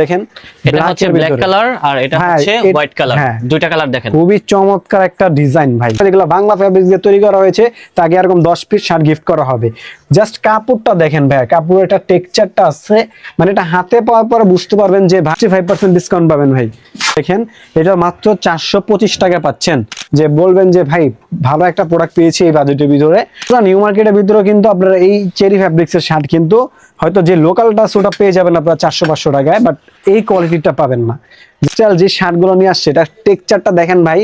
দেখেন এটা হচ্ছে ব্ল্যাক কালার আর এটা হ্যাঁ, হচ্ছে হোয়াইট কালার। দুইটা কালার দেখেন। খুবই চমৎকার একটা ডিজাইন ভাই। যেগুলো বাংলা ফ্যাব্রিক দিয়ে তৈরি করা হয়েছে তাকে এরকম দশ পিস শার্ট গিফট করা হবে। জাস্ট কাপড়টা দেখেন ভাই কাপড়ের একটা টেক্সচারটা আছে। মানে এটা হাতে পাওয়ার পরে বুঝতে পারবেন যে ভার্টি ফাইভ পার্সেন্ট ডিসকাউন্ট পাবেন ভাই। দেখেন এটা মাত্র চারশো পঁচিশ টাকা পাচ্ছেন। যে বলবেন যে ভাই ভালো একটা প্রোডাক্ট পেয়েছি এই বাজেটের ভিতরে। নিউ মার্কেটের ভিতরে কিন্তু আপনারা এই চেরি ফ্যাব্রিক্সের শার্ট কিন্তু হয়তো যে লোকালটা ওটা পেয়ে যাবেন আপনারা চারশো পাঁচশো টাকায় বাট এই কোয়ালিটিটা পাবেন না। চাল যে শার্টগুলো নিয়ে আসছে এটা টেক্সচারটা দেখেন ভাই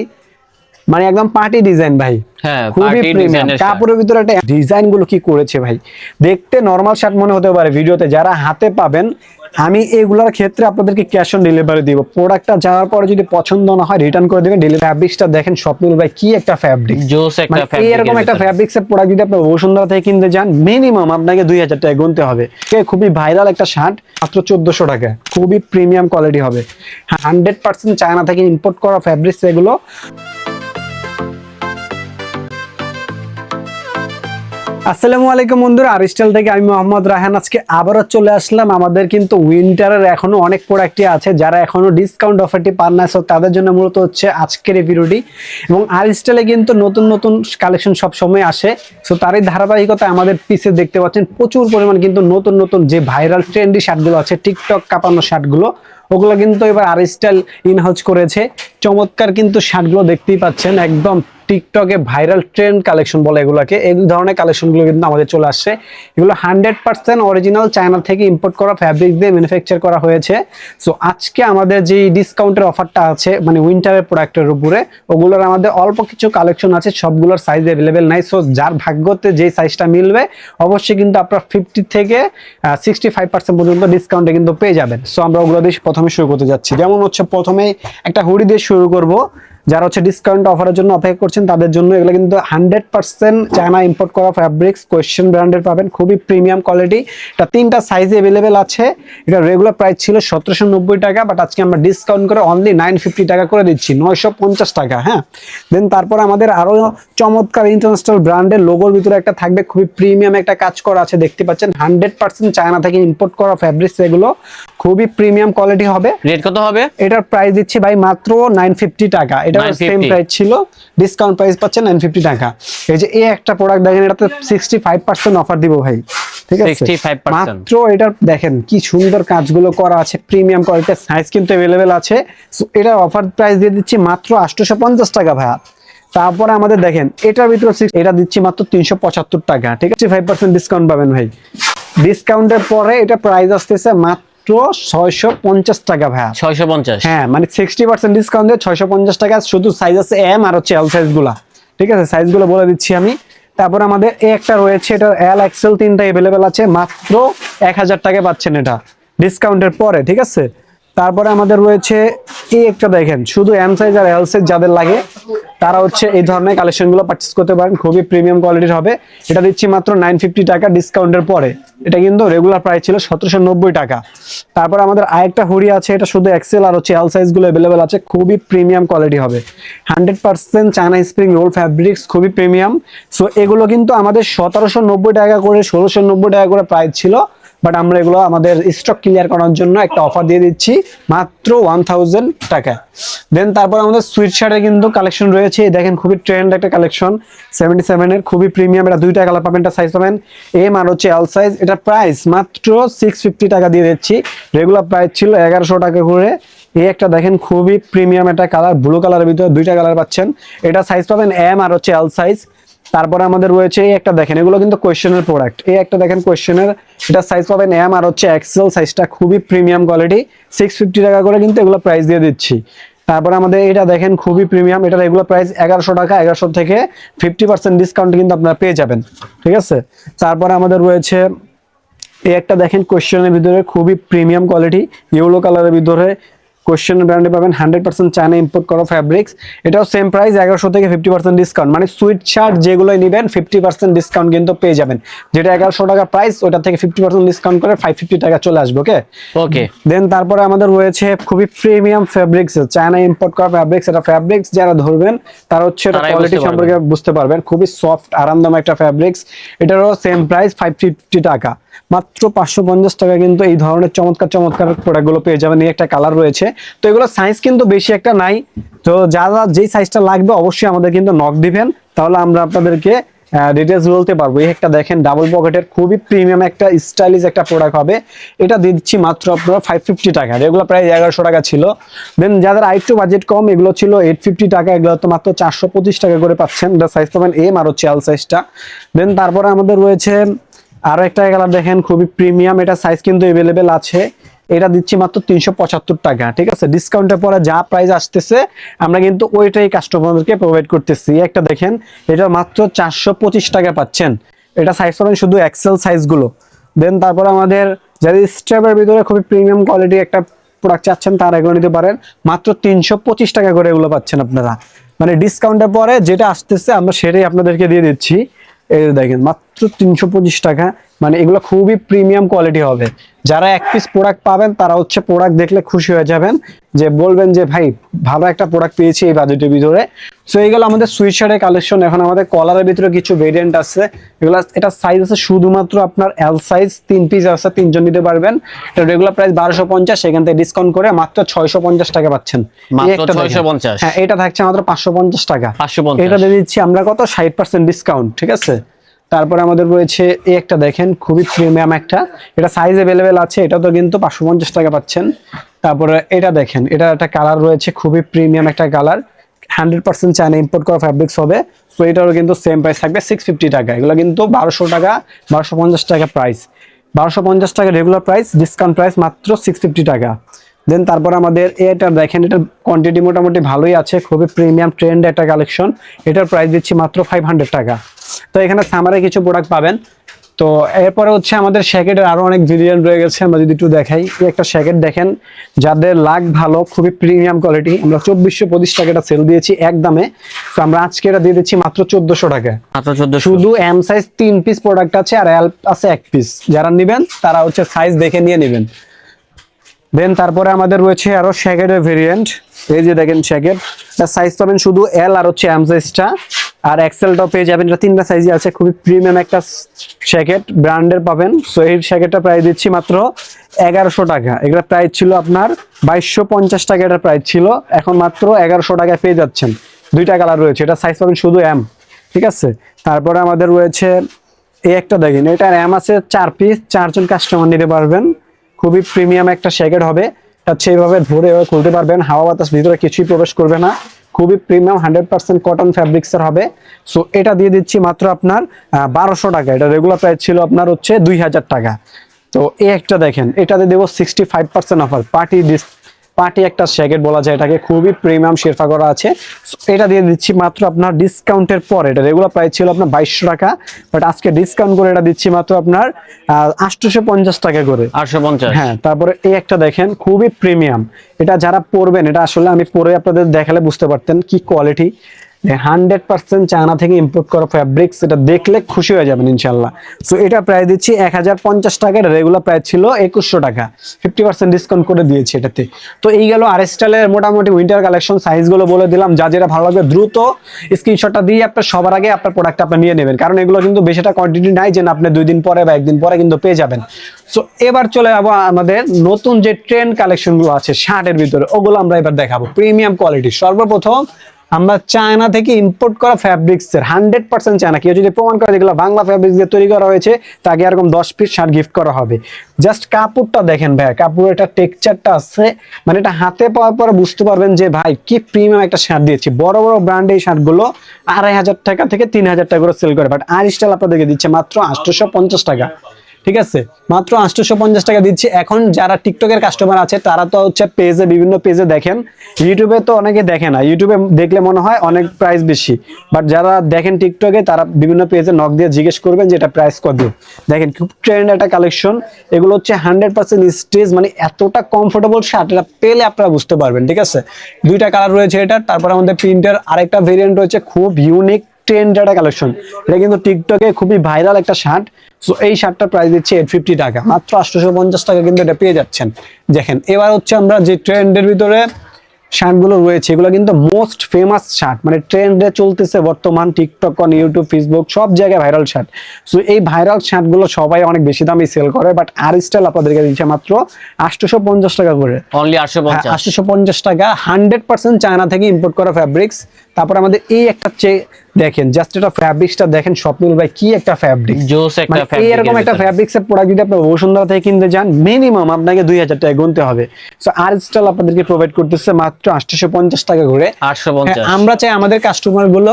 মানে একদম পার্টি ডিজাইন ভাই। হ্যাঁ খুবই প্রিমিয়াম কাপড়ের ভিতরে একটা ডিজাইনগুলো কি করেছে ভাই? দেখতে নর্মাল শার্ট মনে হতে পারে ভিডিওতে যারা হাতে পাবেন আমি এগুলোর ক্ষেত্রে আপনাদেরকে ক্যাশ অন ডেলিভারি দিব। প্রোডাক্টটা যাওয়ার পরে যদি পছন্দ না হয় রিটার্ন করে দেবেন। ডেলিভারি ফ্যাব্রিক্সটা দেখেন স্বপ্নুল ভাই কি একটা ফ্যাব্রিক জোস একটা মানে fabric এর এরকম একটা ভিতরে। ফ্যাব্রিক্স এর প্রোডাক্ট যদি আপনি বসুন্ধরা থেকে কিনতে যান মিনিমাম আপনাকে দুই হাজার টাকা গুনতে হবে। খুবই ভাইরাল একটা শার্ট মাত্র চোদ্দশো টাকা। খুবই প্রিমিয়াম কোয়ালিটি হবে। হান্ড্রেড পার্সেন্ট চায়না থেকে ইম্পোর্ট করা ফ্যাব্রিক্স এগুলো আসসালামু আলাইকুম বন্ধুরা আরিস্টাল থেকে আমি মোহাম্মদ রাহান। আজকে আবারও চলে আসলাম। আমাদের কিন্তু উইন্টারের এখনও অনেক প্রোডাক্টই আছে, যারা এখনও ডিসকাউন্ট অফারটি পান না, so তাদের জন্য মূলত হচ্ছে আজকের এই ভিডিওটি এবং আরিস্টালে কিন্তু নতুন নতুন কালেকশন সব সময় আসে সো তারই ধারাবাহিকতা আমাদের পিছে দেখতে পাচ্ছেন, প্রচুর পরিমাণ কিন্তু নতুন নতুন যে ভাইরাল ট্রেন্ডি শার্টগুলো আছে টিকটক কাঁপানো শার্টগুলো, ওগুলো কিন্তু এবার আরিস্টাইল ইন হাউস করেছে। চমৎকার কিন্তু শার্টগুলো দেখতেই পাচ্ছেন, একদম টিকটকে ভাইরাল ট্রেন্ড কালেকশন বলে এগুলোকে। এই ধরনের কালেকশনগুলো কিন্তু আমাদের চলে আসছে। এগুলো হান্ড্রেড পার্সেন্ট অরিজিনাল চায়না থেকে ইম্পোর্ট করা ফ্যাব্রিক দিয়ে ম্যানুফ্যাকচার করা হয়েছে। সো আজকে আমাদের যে ডিসকাউন্টের অফারটা আছে মানে উইন্টারের প্রোডাক্টের উপরে, ওগুলোর আমাদের অল্প কিছু কালেকশন আছে, সবগুলোর সাইজ অ্যাভেলেবেল নাই। সো যার ভাগ্যতে যে সাইজটা মিলবে, অবশ্যই কিন্তু আপনার ফিফটি থেকে সিক্সটি ফাইভ পার্সেন্ট পর্যন্ত ডিসকাউন্টে কিন্তু পেয়ে যাবেন। সো আমরা ওগুলো দিয়ে প্রথমে শুরু করতে যাচ্ছি। যেমন হচ্ছে প্রথমে একটা হুডি দিয়ে শুরু করব। যারা হচ্ছে ডিসকাউন্ট অফারের জন্য অপেক্ষা করছেন তাদের জন্য এগুলো কিন্তু হান্ড্রেড পার্সেন্ট চায়না ইম্পোর্ট করা ফ্যাব্রিক্স কোয়েশ্চেন ব্র্যান্ডের পাবেন। খুবই প্রিমিয়াম কোয়ালিটি এটা তিনটা সাইজে অ্যাভেলেবেল আছে। এটা রেগুলার প্রাইস ছিল সতেরোশো নব্বই টাকা বাট আজকে আমরা ডিসকাউন্ট করে অনলি নাইন ফিফটি টাকা করে দিচ্ছি নয়শো পঞ্চাশ টাকা হ্যাঁ? দেন তারপর আমাদের আরও চমৎকার ইন্টারন্যাশনাল ব্র্যান্ডের লোগোর ভিতরে একটা থাকবে খুবই প্রিমিয়াম একটা কাজ করা আছে দেখতে পাচ্ছেন। হান্ড্রেড পার্সেন্ট চায়না থেকে ইম্পোর্ট করা ফ্যাব্রিক্স এগুলো খুবই প্রিমিয়াম কোয়ালিটি হবে। রেট কত হবে? এটার প্রাইস দিচ্ছি ভাই মাত্র নাইন ফিফটি টাকা। এটা সেম প্রাইস ছিল। ডিসকাউন্ট প্রাইস পাচ্ছেন নাইন ফিফটি টাকা। এই যে এই একটা প্রোডাক্ট দেখেন এটাতে সিক্সটি ফাইভ পার্সেন্ট অফার দিব ভাই। ঠিক আছে? 65% মাত্র এটার দেখেন কি সুন্দর কাজগুলো করা আছে প্রিমিয়াম কোয়ালিটির সাইজ কিন্তু অ্যাভেলেবেল আছে। So, এটার অফার প্রাইস দিয়ে দিচ্ছি মাত্র আটশোশো পঞ্চাশ টাকা ভাইয়া। তারপরে আমাদের দেখেন এটার ভিতরে এটা দিচ্ছি মাত্র তিনশো পঁচাত্তর টাকা। ঠিক আছে? ফাইভ ডিসকাউন্ট পাবেন ভাই। ডিসকাউন্টের পরে এটা প্রাইস আসতেছে মাত্র ছয়শো পঞ্চাশ টাকা ভাইয়া। ছয়শো পঞ্চাশ। হ্যাঁ মানে সিক্সটি পার্সেন্ট ডিসকাউন্ট দিয়ে ছয়শো পঞ্চাশ টাকা শুধু সাইজ আছে এম আর হচ্ছে এল সাইজগুলা। ঠিক আছে? সাইজগুলো বলে দিচ্ছি আমি। তারপর আমাদের এ একটা রয়েছে এটা এল এক্সেল তিনটা অ্যাভেলেবেল আছে। মাত্র এক হাজার টাকা পাচ্ছেন এটা। ডিসকাউন্টের পরে ঠিক আছে? তারপরে আমাদের রয়েছে এই একটা দেখেন, শুধু এম সাইজ আর এল সাইজ যাদের লাগে, তারা হচ্ছে এই ধরনের কালেকশনগুলো পারচেস করতে পারেন। খুবই প্রিমিয়াম কোয়ালিটির হবে। এটা দিচ্ছি মাত্র নাইন ফিফটি টাকা ডিসকাউন্টের পরে। এটা কিন্তু রেগুলার প্রাইস ছিল সতেরোশো নব্বই টাকা। তারপর আমাদের আরেকটা হুডি আছে, এটা শুধু এক্সেল আর হচ্ছে এল সাইজগুলো অ্যাভেলেবেল আছে। খুবই প্রিমিয়াম কোয়ালিটি হবে। Hundred percent China spring roll fabrics খুবই প্রিমিয়াম সো এগুলো কিন্তু আমাদের সতেরোশো নব্বই টাকা করে, ষোলোশো নব্বই টাকা করে প্রাইস ছিল। বাট আমরা এগুলো আমাদের স্টক ক্লিয়ার করার জন্য একটা অফার দিয়ে দিচ্ছি, মাত্র ওয়ান থাউজেন্ড টাকা দেন তারপর আমাদের সুইট শার্টের কিন্তু কালেকশন রয়েছে। দেখেন খুবই ট্রেন্ড একটা কালেকশন সেভেন্টি সেভেনের খুবই প্রিমিয়াম এটা দুইটা কালার পাবেন, এটা সাইজ পাবেন। এম আর হচ্ছে এল সাইজ এটা প্রাইস মাত্র সিক্স ফিফটি টাকা দিয়ে দিচ্ছি। রেগুলার প্রাইস ছিল এগারোশো টাকা করে। এই একটা দেখেন খুবই প্রিমিয়াম একটা কালার ব্লু কালারের ভিতরে দুইটা কালার পাচ্ছেন। এটা সাইজ পাবেন এম আর হচ্ছে এল সাইজ তারপরে আমাদের রয়েছে এই একটা দেখেন, এগুলো কিন্তু কোয়েশ্চেনের প্রোডাক্ট এই একটা দেখেন কোয়েশ্চেনের এটা সাইজ পাবেন এম, আর হচ্ছে এক্সেল সাইজটা খুবই প্রিমিয়াম কোয়ালিটি সিক্স ফিফটি টাকা করে কিন্তু এগুলো প্রাইস দিয়ে দিচ্ছি। তারপরে আমাদের এটা দেখেন খুবই প্রিমিয়াম এটা রেগুলার প্রাইস এগারোশো টাকা, এগারোশো থেকে ফিফটি পার্সেন্ট ডিসকাউন্ট কিন্তু আপনারা পেয়ে যাবেন। ঠিক আছে? তারপরে আমাদের রয়েছে এই একটা দেখেন কোয়েশ্চেনের ভিতরে খুবই প্রিমিয়াম কোয়ালিটি ইয়েলো কালারের ভিতরে কোয়েশ্চেন ব্র্যান্ডে পাবেন হান্ড্রেড পার্সেন্ট চায়না ইম্পোর্ট করা ফ্যাব্রিক্স এটাও সেম প্রাইস এগারোশো থেকে ফিফটি পার্সেন্ট ডিসকাউন্ট মানে সুইট শার্ট যেগুলোই নেবেন ফিফটি পার্সেন্ট ডিসকাউন্ট কিন্তু পেয়ে যাবেন। যেটা এগারোশো টাকা প্রাইস ওটা থেকে ফিফটি পার্সেন্ট ডিসকাউন্ট করে ফাইভ ফিফটি টাকা চলে আসবে ওকে ওকে দেন তারপরে আমাদের রয়েছে খুবই প্রিমিয়াম ফ্যাব্রিক্স চায়না ইম্পোর্ট করা ফ্যাব্রিক্স এটা ফ্যাব্রিক্স যারা ধরবেন তারা হচ্ছে এটা কোয়ালিটি সম্পর্কে বুঝতে পারবেন। খুবই সফট আরামদায়ক একটা ফ্যাব্রিক্স এটারও সেম প্রাইস ফাইভ ফিফটি টাকা। মাত্র পাঁচশো পঞ্চাশ টাকা কিন্তু এই ধরনের চমৎকার চমৎকার প্রোডাক্টগুলো পেয়ে যাবেন। এই একটা কালার রয়েছে। তো এগুলো সাইজ কিন্তু বেশি একটা নাই। তো যারা যেই সাইজটা লাগবে অবশ্যই আমাদের কিন্তু নক দিবেন। তাহলে আমরা আপনাদেরকে ডিটেলস বলতে পারব। এই একটা দেখেন ডাবল পকেটের খুবই প্রিমিয়াম একটা স্টাইলিশ একটা প্রোডাক্ট হবে। এটা দিচ্ছি মাত্র আপনার ফাইভ ফিফটি টাকা। এগুলো প্রায় এগারোশো টাকা ছিল। দেন যাদের আরেকটু বাজেট কম, এগুলো ছিল এইট ফিফটি টাকা। এগুলো তো মাত্র চারশো পঁচিশ টাকা করে পাচ্ছেন। এটা সাইজ পাবেন এম আর হচ্ছে এল সাইজটা দেন তারপরে আমাদের রয়েছে আরও একটা কালার দেখেন, খুবই প্রিমিয়াম এটা সাইজ কিন্তু এভেলেবেল আছে। এটা দিচ্ছি মাত্র তিনশো পঁচাত্তর টাকা, ঠিক আছে? ডিসকাউন্টের পরে যা প্রাইস আসতেছে, আমরা কিন্তু ওইটাই কাস্টমারদেরকে প্রোভাইড করতেছি। একটা দেখেন, এটা মাত্র চারশো পঁচিশ টাকা পাচ্ছেন। এটা সাইজ পাবেন শুধু এক্সেল সাইজগুলো দেন তারপর আমাদের যাদের স্ট্যাপের ভিতরে খুবই প্রিমিয়াম কোয়ালিটি একটা প্রোডাক্ট চাচ্ছেন, তারা এগুলো নিতে পারেন। মাত্র তিনশো পঁচিশ টাকা করে এগুলো পাচ্ছেন আপনারা। মানে ডিসকাউন্টের পরে যেটা আসতেছে, আমরা সেটাই আপনাদেরকে দিয়ে দিচ্ছি। এই দেখেন মাত্র তিনশো পঁচিশ টাকা। মানে এগুলো খুবই প্রিমিয়াম কোয়ালিটি হবে। যারা এক পিস প্রোডাক্ট পাবেন তারা হচ্ছে প্রোডাক্ট দেখলে খুশি হয়ে যাবেন। যে বলবেন যে ভাই ভালো একটা প্রোডাক্ট পেয়েছি এই বাজেটের ভিতরে। সো এই এইগুলো আমাদের সুইট শার্টের কালেকশন এখন আমাদের কলারের ভিতরে কিছু ভেরিয়েন্ট আছে। এগুলো এটা সাইজ আছে শুধুমাত্র আপনার এল সাইজ তিন পিস আছে তিনজন নিতে পারবেন। এটা রেগুলার প্রাইস বারোশো পঞ্চাশ সেখান থেকে ডিসকাউন্ট করে মাত্র ছয়শো পঞ্চাশ টাকা পাচ্ছেন। হ্যাঁ এটা থাকছে মাত্র পাঁচশো পঞ্চাশ টাকা। এটা দিয়ে দিচ্ছি আমরা কত? ষাট পার্সেন্ট ডিসকাউন্ট ঠিক আছে? তারপরে আমাদের রয়েছে এই একটা দেখেন, খুবই প্রিমিয়াম একটা। এটা সাইজ অ্যাভেলেবেল আছে, এটা তো কিন্তু পাঁচশো পঞ্চাশ টাকা পাচ্ছেন। তারপরে এটা দেখেন, এটা একটা কালার রয়েছে, খুবই প্রিমিয়াম একটা colour hundred percent China import করা ফ্যাব্রিক্স হবে। তো এটারও কিন্তু সেম প্রাইস থাকবে সিক্স ফিফটি টাকা। এগুলো কিন্তু বারোশো টাকা, বারোশো পঞ্চাশ টাকা প্রাইস বারোশো পঞ্চাশ টাকা রেগুলার প্রাইস ডিসকাউন্ট প্রাইস মাত্র সিক্স ফিফটি টাকা। দেন তারপর আমাদের এটা দেখেন, এটার কোয়ান্টিটি মোটামুটি ভালোই আছে, খুবই প্রিমিয়াম ট্রেন্ড একটা কালেকশন এটার প্রাইস দিচ্ছি মাত্র ফাইভ হান্ড্রেড টাকা। তো এখানে সামারে কিছু প্রোডাক্ট পাবেন। তো এরপরে হচ্ছে আমাদের শ্যাকেটের আরও অনেক ভেরিয়েন্ট রয়ে গেছে আমরা যদি একটু দেখাই। এই একটা শ্যাকেট দেখেন যাদের লাগ ভালো খুবই প্রিমিয়াম কোয়ালিটি আমরা চব্বিশশো পঁচিশ টাকাটা সেল দিয়েছি এক দামে। তো আমরা আজকে এটা দিয়ে দিচ্ছি মাত্র চোদ্দশো টাকা। শুধু এম সাইজ তিন পিস প্রোডাক্ট আছে আর এল আছে এক পিস যারা নেবেন তারা হচ্ছে সাইজ দেখে নিয়ে নেবেন। দেন তারপরে আমাদের রয়েছে আরও শ্যাকেটের ভেরিয়েন্ট এই যে দেখেন শ্যাকেট সাইজ পাবেন শুধু এল আর হচ্ছে এম সাইজটা আর এক্সেলটাও পেয়ে যাবেন। এটা তিনটা সাইজে আছে। খুবই প্রিমিয়াম একটা শ্যাকেট ব্র্যান্ডের পাবেন। সো এই শ্যাকেটটা প্রাইস দিচ্ছি মাত্র এগারোশো টাকা। এগুলো প্রাইস ছিল আপনার বাইশশো পঞ্চাশ টাকা এটার প্রাইস ছিল। এখন মাত্র এগারোশো টাকায় পেয়ে যাচ্ছেন। দুইটা কালার রয়েছে। এটা সাইজ পাবেন শুধু এম ঠিক আছে? তারপরে আমাদের রয়েছে এই একটা দেখেন। এটা র্যাম আছে চার পিস চারজন কাস্টমার নিতে পারবেন। খুবই প্রিমিয়াম একটা শ্যাকেট হবে। এটা সেইভাবে ধরে খুলতে পারবেন, হাওয়া বাতাস ভিতরে কিছুই প্রবেশ করবে না। খুবই প্রিমিয়াম হান্ড্রেড পার্সেন্ট কটন ফ্যাব্রিক্সের হবে। সো এটা দিয়ে দিচ্ছি মাত্র আপনার বারোশো টাকা। এটা রেগুলার প্রাইস ছিল আপনার হচ্ছে দুই হাজার টাকা। তো, এই একটা দেখেন, এটাতে দেবো sixty five percent offer party dish party একটা শ্যাকেট বলা যায় এটাকে খুবই প্রিমিয়াম শেরফা করা আছে। এটা দিয়ে দিচ্ছি মাত্র আপনার ডিসকাউন্টের পর এটা রেগুলার প্রাইস ছিল আপনার বাইশশো টাকা বাট আজকে ডিসকাউন্ট করে এটা দিচ্ছি মাত্র আপনার আটশোশো পঞ্চাশ টাকা করে। আটশো পঞ্চাশ হ্যাঁ তারপরে এই একটা দেখেন খুবই প্রিমিয়াম এটা যারা পরবেন এটা আসলে আমি পরে আপনাদের দেখালে বুঝতে পারতেন কি কোয়ালিটি হান্ড্রেড পার্সেন্ট চায়না থেকে ইম্পোর্ট করা ফ্যাব্রিক্স এটা দেখলে খুশি হয়ে যাবেন ইনশাল্লাহ সো এটা প্রায় দিচ্ছি এক হাজার পঞ্চাশ টাকা রেগুলার প্রাইস ছিল একুশশো টাকা। ফিফটি পার্সেন্ট ডিসকাউন্ট করে দিয়েছি এটাতে। তো এই গেল আর স্টাইলের মোটামুটি উইন্টার কালেকশন সাইজগুলো বলে দিলাম। যা যেটা ভালো লাগবে দ্রুত স্ক্রিনশটটা দিয়ে আপনার সবার আগে আপনার প্রোডাক্ট আপনি নিয়ে নেবেন। কারণ এগুলো কিন্তু বেশিটা কোয়ান্টিটি নাই যে আপনি দুই দিন পরে বা একদিন পরে কিন্তু পেয়ে যাবেন। সো এবার চলে যাব আমাদের নতুন যে ট্রেন্ড কালেকশনগুলো আছে শার্টের ভিতরে, ওগুলো আমরা এবার দেখাবো। প্রিমিয়াম কোয়ালিটি সর্বপ্রথম আমরা চায়না থেকে ইম্পোর্ট করা ফ্যাব্রিক্স এর হান্ড্রেড পার্সেন্ট চায়না। কেউ যদি প্রমাণ করে যেগুলো বাংলা ফ্যাব্রিক্স দিয়ে তৈরি করা হয়েছে, তাকে এরকম দশ পিস শার্ট গিফট করা হবে। জাস্ট কাপড়টা দেখেন ভাই, কাপড়ের একটা টেক্সচারটা আছে মানে এটা হাতে পাওয়ার পরে বুঝতে পারবেন যে ভাই কি প্রিমিয়াম একটা শার্ট দিয়েছি। বড় বড় ব্র্যান্ড এই শার্টগুলো আড়াই হাজার টাকা থেকে তিন হাজার টাকা করে সেল করে। বাট আর স্টাইল আপনাদেরকে দিচ্ছে মাত্র আটশোশো পঞ্চাশ টাকা। ঠিক আছে? মাত্র আটশোশো পঞ্চাশ টাকা দিচ্ছি। এখন যারা টিকটকের কাস্টমার আছে, তারা তো হচ্ছে পেজে বিভিন্ন পেজে দেখেন। ইউটিউবে তো অনেকে দেখে না। ইউটিউবে দেখলে মনে হয় অনেক প্রাইস বেশি। বাট যারা দেখেন টিকটকে, তারা বিভিন্ন পেজে নক দিয়ে জিজ্ঞেস করবেন যে এটা প্রাইস কত। দেখেন, খুব ট্রেন্ড একটা কালেকশন এগুলো হচ্ছে হান্ড্রেড পার্সেন্ট স্টেজ মানে এতটা কমফোর্টেবল শার্ট এটা পেলে আপনারা বুঝতে পারবেন, ঠিক আছে? দুইটা কালার রয়েছে এটা। তারপর আমাদের প্রিন্টের আরেকটা ভেরিয়েন্ট রয়েছে, খুব ইউনিক ট্রেন্ড একটা কালেকশন এটা কিন্তু টিকটকে খুবই ভাইরাল একটা শার্ট সো এই শার্টটার প্রাইস দিচ্ছে এইট ফিফটি টাকা। মাত্র আটশোশো পঞ্চাশ টাকা কিন্তু এটা পেয়ে যাচ্ছেন। দেখেন এবার হচ্ছে আমরা যে ট্রেন্ডের ভিতরে শার্টগুলো রয়েছে এগুলো কিন্তু মোস্ট ফেমাস শার্ট মানে ট্রেন্ডে চলতেছে বর্তমান টিকটক অন ইউটিউব ফেসবুক সব জায়গায় ভাইরাল শার্ট সো এই ভাইরাল শার্টগুলো সবাই অনেক বেশি দামে সেল করে বাট আর স্টাইল আপনাদেরকে দিচ্ছে মাত্র আটশোশো পঞ্চাশ টাকা করে। অনলি আটশো পঞ্চাশ আটশোশো পঞ্চাশ টাকা। হান্ড্রেড পার্সেন্ট চায়না থেকে ইম্পোর্ট করা ফ্যাব্রিক্স তারপর আমাদের এই একটা চে দেখেন জাস্ট এটা ফ্যাব্রিক্সটা দেখেন স্বপ্নুল ভাই কি একটা ফ্যাব্রিক জোস একটা ফ্যাব্রিক এরকম একটা ভিতরে। ফ্যাব্রিক্স এর প্রোডাক্ট যদি আপনি বসুন্ধরা থেকে কিনতে যান মিনিমাম আপনাকে দুই হাজার টাকা গুনতে হবে। সো আর স্টাইল আপনাদেরকে প্রোভাইড করতেছে মাত্র আটশোশো পঞ্চাশ টাকা করে। আটশো হ্যাঁ, পঞ্চাশ আমরা চাই আমাদের কাস্টমারগুলো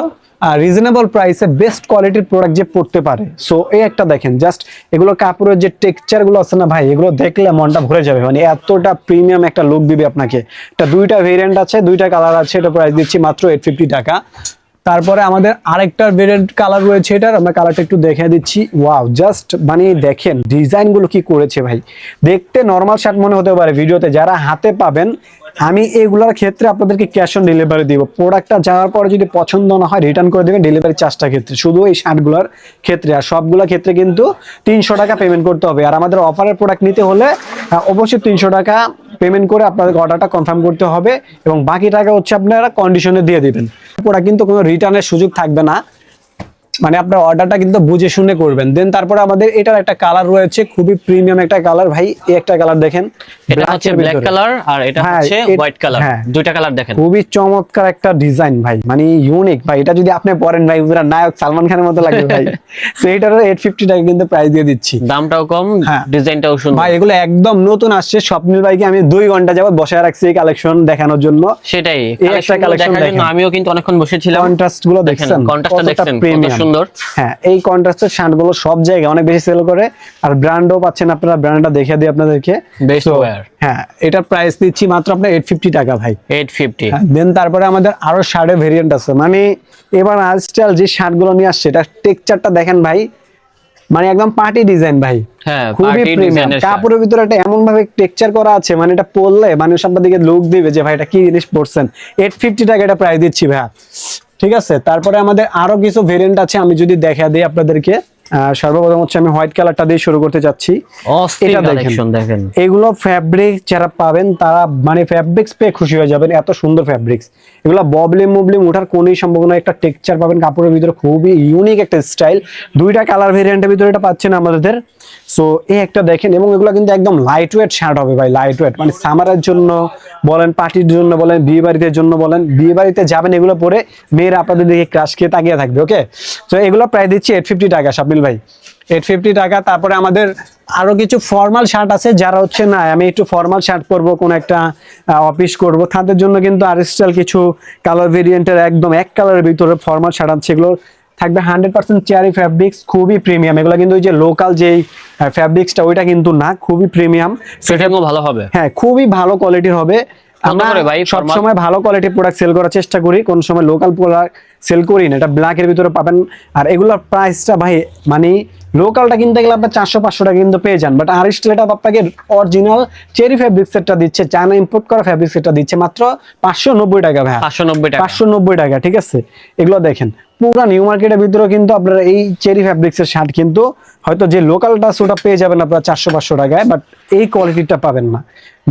রিজনেবল প্রাইসে বেস্ট কোয়ালিটির প্রোডাক্ট যে পড়তে পারে। সো এই একটা দেখেন জাস্ট এগুলো কাপড়ের যে টেক্সচারগুলো আছে না ভাই, এগুলো দেখলে মনটা ভরে যাবে। মানে এতটা প্রিমিয়াম একটা লুক দিবে আপনাকে। এটা দুইটা ভেরিয়েন্ট আছে, দুইটা কালার আছে, এটা প্রাইস দিচ্ছি মাত্র এইট ফিফটি টাকা। তারপরে আমাদের আরেকটা ভেরিয়েন্ট কালার রয়েছে এটার, আমরা কালারটা একটু দেখে দিচ্ছি। ওয়াও জাস্ট মানে দেখেন ডিজাইনগুলো কি করেছে ভাই। দেখতে নর্মাল শার্ট মনে হতে পারে ভিডিওতে, যারা হাতে পাবেন, আমি এগুলোর ক্ষেত্রে আপনাদেরকে ক্যাশ অন ডেলিভারি দিব। প্রোডাক্টটা যাওয়ার পরে যদি পছন্দ না হয় রিটার্ন করে দেবেন ডেলিভারি চার্জটা ক্ষেত্রে। শুধু এই শার্টগুলোর ক্ষেত্রে। আর সবগুলোর ক্ষেত্রে কিন্তু তিনশো টাকা পেমেন্ট করতে হবে। আর আমাদের অফারের প্রোডাক্ট নিতে হলে অবশ্যই তিনশো টাকা পেমেন্ট করে আপনাদের অর্ডারটা কনফার্ম করতে হবে এবং বাকি টাকা হচ্ছে আপনারা কন্ডিশনে দিয়ে দিবেন। ওরা কিন্তু কোনো রিটার্নের সুযোগ থাকবে না। মানে আপনার অর্ডারটা কিন্তু বুঝে শুনে করবেন। দেন তারপরে আমাদের এটার একটা কালার রয়েছে খুবই প্রিমিয়াম একটা কালার ভাই এই একটা কালার দেখেন। এটা হচ্ছে ব্ল্যাক কালার আর এটা হ্যাঁ, হচ্ছে হোয়াইট কালার হ্যাঁ। দুইটা কালার দেখেন। খুবই চমৎকার একটা ডিজাইন ভাই। মানে ইউনিক ভাই এটা যদি আপনি পরেন ভাই পুরা নায়ক সালমান খানের মতো লাগবে ভাই। এটারও এইট ফিফটি টাকা কিন্তু প্রাইস দিয়ে দিচ্ছি। দামটাও কম হ্যাঁ। ডিজাইনটাও সুন্দর। ভাই এগুলো একদম নতুন আসছে। স্বপ্নিল ভাইকে আমি দুই ঘণ্টা যাবত বসায় রাখছি এই কালেকশন দেখানোর জন্য। সেটাই। এই একটা কালেকশন দেখার জন্য আমিও কিন্তু অনেকক্ষণ বসেছিলাম। কন্ট্রাস্টগুলো দেখেন, দেখছেন। contrast টা কতটা দেখছেন, কত premium। সুন্দর। হ্যাঁ এই কন্ট্রাস্টের শার্টগুলো সব জায়গায় অনেক বেশি সেল করে। আর ব্র্যান্ডও পাচ্ছেন আপনারা ব্র্যান্ডটা দেখে দিই আপনাদেরকে। হ্যাঁ এটার প্রাইস দিচ্ছি মাত্র আপনার এইট ফিফটি টাকা ভাই। এইট ফিফটি দেন তারপরে আমাদের আরও শার্টের ভেরিয়েন্ট আছে। মানে এবার আজকাল যে শার্টগুলো নিয়ে আসছে এটা টেক্সচারটা দেখেন ভাই মানে একদম পার্টি ডিজাইন ভাই। হ্যাঁ, খুবই প্রিমিয়াম। কাপড়ের ভিতরে একটা এমন ভাবে টেক্সচার করা আছে মানে এটা পরলে মানুষ আপনার দিকে লুক দিবে যে ভাই এটা কি জিনিস পরছেন? এইট ফিফটি টাকা এটা প্রাইস দিচ্ছি ভাই ঠিক আছে? তারপরে আমাদের আরও কিছু ভেরিয়েন্ট আছে আমি যদি দেখা দিই আপনাদেরকে। সর্বপ্রথম হচ্ছে আমি হোয়াইট কালারটা দিয়ে শুরু করতে চাচ্ছি। এটা দেখেন। দেখেন। এগুলো ফ্যাব্রিক যারা পাবেন তারা মানে ফ্যাব্রিক্স পেয়ে খুশি হয়ে যাবেন এত সুন্দর ফ্যাব্রিক্স এগুলো ববলিম মুবলিম ওঠার কোনোই সম্ভাবনা একটা টেক্সচার পাবেন কাপড়ের ভিতরে খুবই ইউনিক একটা স্টাইল দুইটা কালার ভেরিয়েন্টের ভিতরে এটা পাচ্ছেন আমাদের। সো এই একটা দেখেন এবং এগুলো কিন্তু একদম লাইট ওয়েট শার্ট হবে ভাই লাইট ওয়েট মানে সামারের জন্য বলেন পার্টির জন্য বলেন বিয়ে বাড়িতে জন্য বলেন বিয়ে বাড়িতে যাবেন এগুলো পরে মেয়েরা আপনাদের দিকে ক্রাশ খেয়ে তাকিয়ে থাকবে ওকে তো এগুলো প্রায় দিচ্ছি এইট ফিফটি টাকা শাবিল ভাই। এইট ফিফটি টাকা তারপরে আমাদের আরও কিছু ফর্মাল শার্ট আছে যারা হচ্ছে না আমি একটু ফর্মাল শার্ট পরবো কোন একটা অফিস করব। তাদের জন্য কিন্তু আর স্টাইল কিছু কালার ভেরিয়েন্টের একদম এক কালারের ভিতরে ফর্মাল শার্ট আছে। এগুলো থাকবে হান্ড্রেড পার্সেন্ট চেয়ারি ফ্যাব্রিক্স খুবই প্রিমিয়াম এগুলো কিন্তু ওই যে লোকাল যেই ফ্যাব্রিক্সটা ওইটা কিন্তু না খুবই প্রিমিয়াম সেটাও ভালো হবে। হ্যাঁ খুবই ভালো কোয়ালিটির হবে। আমরা সব সময় ভালো কোয়ালিটির প্রোডাক্ট সেল করার চেষ্টা করি কোন সময় লোকাল প্রোডাক্ট সেল করি না এটা ব্ল্যাকের ভিতরে পাবেন। আর এগুলোর প্রাইসটা ভাই মানে লোকালটা কিনতে গেলে আপনার চারশো পাঁচশো টাকা কিন্তু পেয়ে যান বাট আর স্টিলেটা আপনাকে অরিজিনাল চেরি ফ্যাব্রিক সেটটা দিচ্ছে চায়না ইম্পোর্ট করা ফ্যাব্রিক সেটটা দিচ্ছে মাত্র পাঁচশো নব্বই টাকা ভাই পাঁচশো নব্বই টাকা। পাঁচশো নব্বই টাকা ঠিক আছে? এগুলো দেখেন পুরা নিউ মার্কেটের ভিতরে কিন্তু আপনারা এই চেরি ফ্যাব্রিক্স এর শার্ট কিন্তু হয়তো যে লোকালটা ওটা পেয়ে যাবেন আপনারা চারশো, পাঁচশো টাকায় বাট এই কোয়ালিটিটা পাবেন না।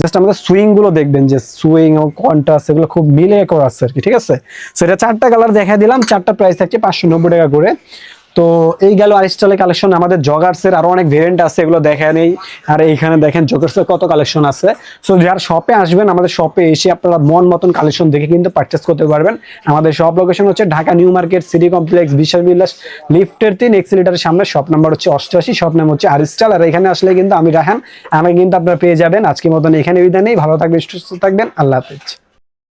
জাস্ট আমাদের সুইংগুলো দেখবেন যে সুইং ও কন্ট্রাস্ট এগুলো খুব মিলে করা আছে আর কি, ঠিক আছে? সো এটা চারটা কালার দেখা দিলাম, চারটা প্রাইস থাকছে পাঁচশো নব্বই টাকা করে। তো এই গেল আরিস্টালের কালেকশন আমাদের জগার্সের আরও অনেক ভেরিয়েন্ট আছে, এগুলো দেখা নেই আর এইখানে দেখেন জগার্সের কত কালেকশন আছে। সো যারা শপে আসবেন, আমাদের শপে এসে আপনারা মন মতন কালেকশন দেখে কিন্তু পারচেস করতে পারবেন। আমাদের শপ লোকেশন হচ্ছে Dhaka New Market, City Complex, বিশাল বিলাস লিফটের তিন এক্সিলিটারের সামনে শপ নাম্বার হচ্ছে অষ্টআশি শপ নাম হচ্ছে আরিস্টাল আর এখানে আসলে কিন্তু আমি রাহান, আমাকে কিন্তু আপনারা পেয়ে যাবেন। আজকের মতন এখানে বিদায় নেই, ভালো থাকবেন, সুস্থ থাকবেন, আল্লাহ হাফেজ।